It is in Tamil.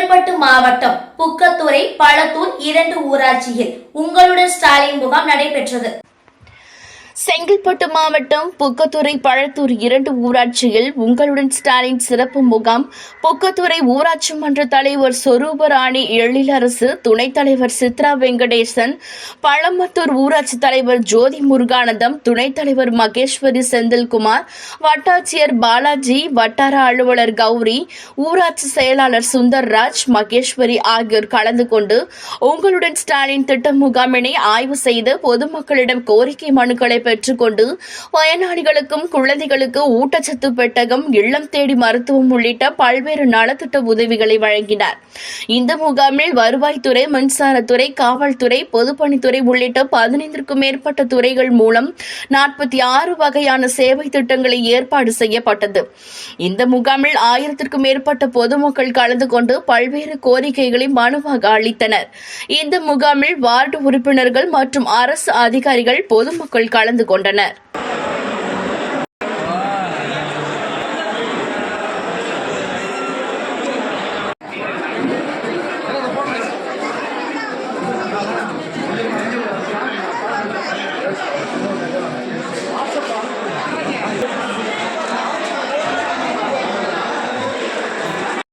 செங்கல்பட்டு மாவட்டம் புக்கத்துறை பழத்தூர் இரண்டு ஊராட்சியில் உங்களுடன் ஸ்டாலின் முகாம் நடைபெற்றது. செங்கல்பட்டு மாவட்டம் புக்கத்துறை பழத்தூர் இரண்டு ஊராட்சியில் உங்களுடன் ஸ்டாலின் சிறப்பு முகாம். புக்கத்துறை ஊராட்சி மன்ற தலைவர் சொரூபராணி எழிலரசு துணைத் தலைவர் சித்ரா வெங்கடேசன் பழமத்தூர் ஊராட்சி தலைவர் ஜோதி முருகானந்தம் துணைத் தலைவர் மகேஸ்வரி செந்தில்குமார் வட்டாட்சியர் பாலாஜி வட்டார அலுவலர் கௌரி ஊராட்சி செயலாளர் சுந்தர்ராஜ் மகேஸ்வரி ஆகியோர் கலந்து கொண்டு உங்களுடன் ஸ்டாலின் திட்ட முகாமினை ஆய்வு செய்து பொதுமக்களிடம் கோரிக்கை மனுக்களை பெற்று பெற்றுக்கொண்டு பயனாளிகளுக்கும் குழந்தைகளுக்கு ஊட்டச்சத்து பெட்டகம் இல்லம் தேடி மருத்துவம் உள்ளிட்ட பல்வேறு நலத்திட்ட உதவிகளை வழங்கினார். இந்த முகாமில் வருவாய்த்துறை மின்சாரத்துறை காவல்துறை பொதுப்பணித்துறை உள்ளிட்ட பதினைந்திற்கும் மேற்பட்ட துறைகள் மூலம் நாற்பத்தி ஆறு வகையான சேவை திட்டங்களை ஏற்பாடு செய்யப்பட்டது. இந்த முகாமில் ஆயிரத்திற்கும் மேற்பட்ட பொதுமக்கள் கலந்து கொண்டு பல்வேறு கோரிக்கைகளை மனுவாக அளித்தனர். இந்த முகாமில் வார்டு உறுப்பினர்கள் மற்றும் அரசு அதிகாரிகள் பொதுமக்கள் கலந்து கொண்டனர்